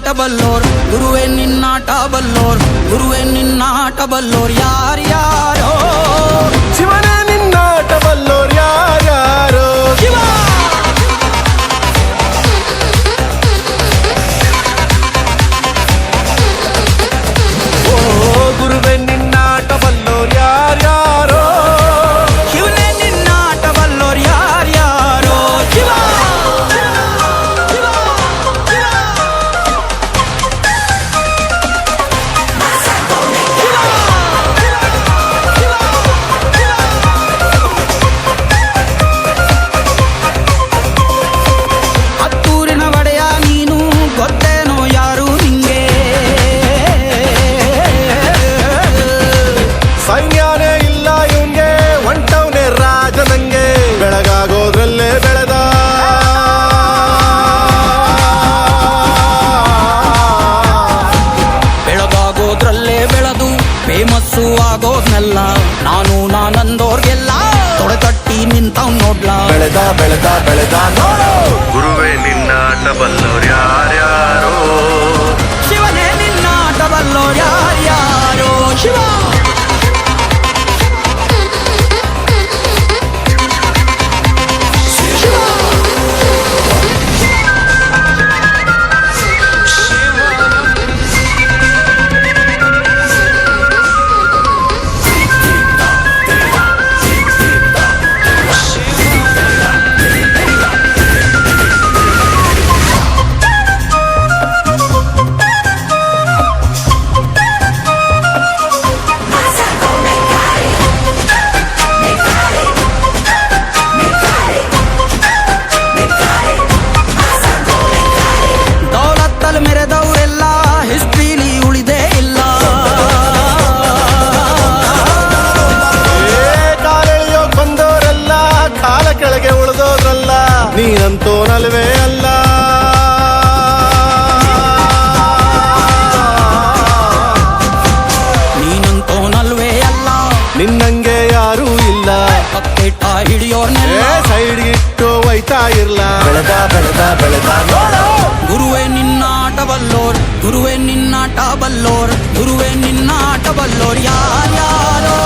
நின்னாட்ட வல்லோர் குருவே நின்னாட்ட வல்லோர் குருவே நின்னாட்ட வல்லோர் யார் யாரோ? ಫೇಮಸ್ಸು ಆಗೋದ್ನೆಲ್ಲ. ನಾನು ನಾನಂದೋರ್ಗೆಲ್ಲ ತೊಡೆತಟ್ಟಿ ನಿಂತವ್ ನೋಡ್ಲಾ. ಬೆಳೆದ ಬೆಳೆದ ಬೆಳೆದ ನೋಡು. ಗುರುವೇ ನಿನ್ನ ಯಾರ್ಯಾರೋ ನೀನಂತೂ ನಲ್ವೇ ಅಲ್ಲ ನೀನಂತೋ ನಲ್ವೇ ಅಲ್ಲ ನಿನ್ನಂಗೆ ಯಾರೂ ಇಲ್ಲ ಕಕ್ಕೆಟ್ಟ ಹಿಡಿಯೋರ್ನೆಲ್ಲ ಏ ಸೈಡ್ ಇಟ್ಟು ಒಯ್ತಾ ಇರ್ಲ ಬೆಳೆದ ಬೆಳೆದ ಬೆಳೆದ ನೋಡು ಗುರುವೆ ನಿನ್ನಾಟ ಬಲ್ಲೋರ್ ಗುರುವೆ ನಿನ್ನಾಟ ಬಲ್ಲೋರ್ ಗುರುವೆ ನಿನ್ನಾಟ ಬಲ್ಲೋರ್ ಯಾರ್ಯಾರೋ